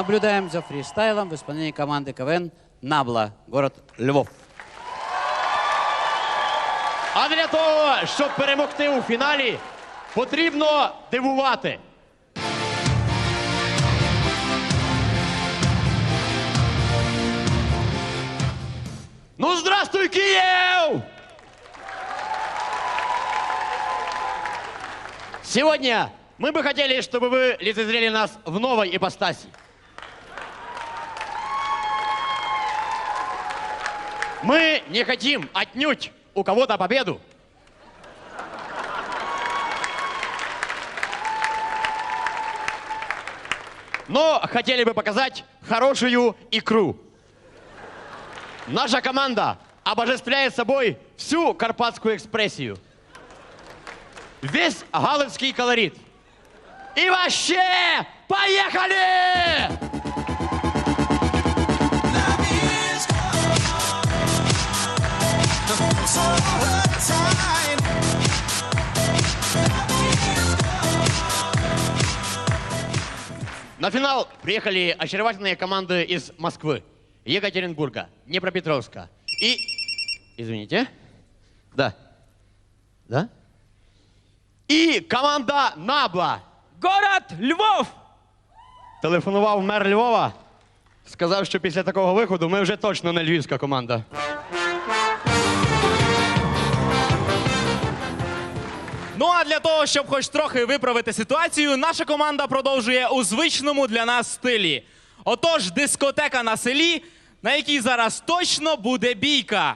Наблюдаем за фристайлом в исполнении команды КВН «Набла», город Львов. А для того, щоб перемогти у фіналі, потрібно дивувати. Ну, здравствуй, Киев! Сегодня мы бы хотели, чтобы вы лицезрели нас в новой ипостаси. Мы не хотим отнюдь у кого-то победу. Но хотели бы показать хорошую икру. Наша команда обожествляет собой всю карпатскую экспрессию. Весь галицкий колорит. И вообще, поехали! На финал приехали очаровательные команды из Москвы, Екатеринбурга, Днепропетровска и... Извините. Да. Да? І команда Набла. Город Львов! Телефонував мер Львова. Сказав, що після такого виходу ми вже точно не львівська команда. Ну а для того, щоб хоч трохи виправити ситуацію, наша команда продовжує у звичному для нас стилі. Отож, дискотека на селі, на якій зараз точно буде бійка.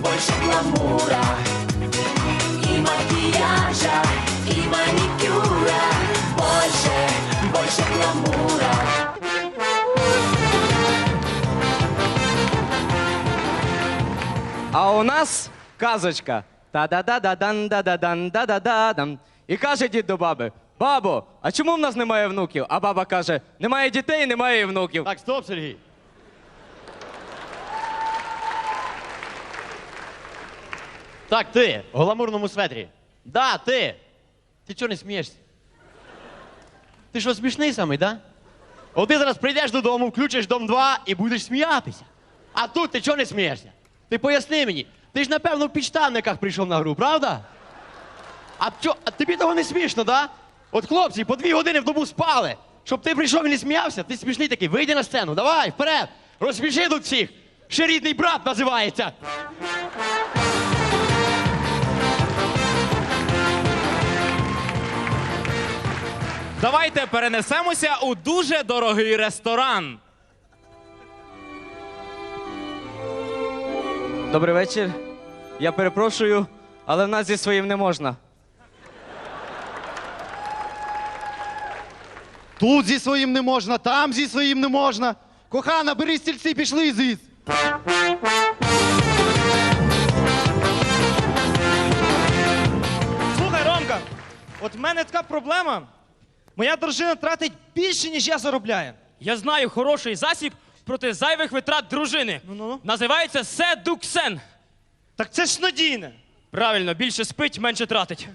больше гламура И макияжа, и маникюра Больше, больше гламура А у нас казочка. Та-да-да-да-дан-да-да-дан-да-да-да-дам. І каже дід до баби: Бабо, а чому в нас немає внуків? А баба каже: немає дітей, немає внуків. Так, стоп, Сергій. Так, ти, в гламурному светрі. Да, ти. Ти чого не смієшся? Ти що, смішний самий, да? От ти зараз прийдеш додому, включиш дом 2 і будеш сміятися. А тут ти чого не смієшся? Ти поясни мені. Ти ж, напевно, в підштанниках прийшов на гру, правда? А, чо, а тобі того не смішно, да? От хлопці по дві години в добу спали. Щоб ти прийшов і не сміявся, ти смішний такий, вийди на сцену, давай, вперед! Розсміши тут всіх! Ще рідний брат називається. Давайте перенесемося у дуже дорогий ресторан. Добрий вечір. Я перепрошую, але в нас зі своїм не можна. Тут зі своїм не можна, там зі своїм не можна. Кохана, бери стільці, пішли звідси. Слухай, Ромка, от в мене така проблема. Моя дружина тратить більше, ніж я заробляю. Я знаю хороший засіб проти зайвих витрат дружини. Ну-ну. Називається седуксен. Так це ж надійне. Правильно, більше спить, менше тратить.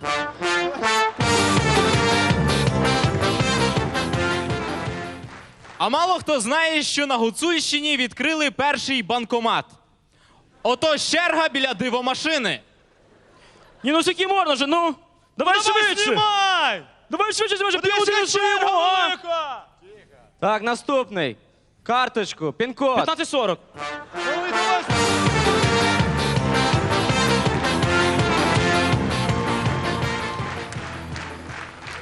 А мало хто знає, що на Гуцульщині відкрили перший банкомат. Отож черга біля дивомашини. Ні, ну скільки можна же, ну. Давай, швидше. знімай! Давай швидше, може півгодини ще черга? Так, наступний. Карточку, пін-код. 15.40.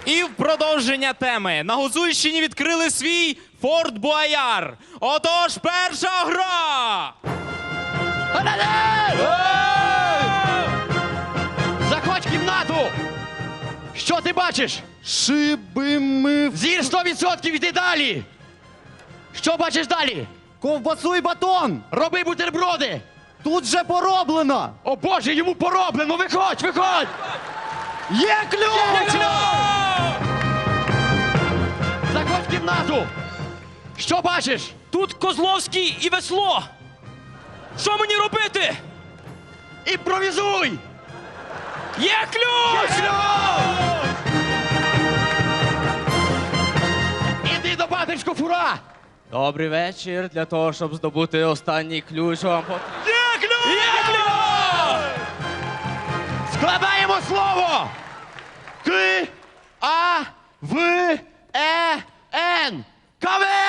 І в продовження теми на Гуцульщині відкрили свій Форт Буаяр. Отож, перша гра! Заходь в кімнату! Що ти бачиш? Шиби ми в Зір 100% йди далі! Що бачиш далі? ковбасу і батон. Роби бутерброди! Тут же пороблено. О Боже, йому пороблено! Виходь, виходь! Є ключ! Заходь в кімнату! Що бачиш? Тут Козловський і весло. Що мені робити? Імпровізуй! Є ключ! Іди до бати фура! Добрий вечір. Для того, щоб здобути останній ключ, вам потрібно. Є ключ! Є ключ! Складаємо слово! К, А, В, Е, Н. Кавен!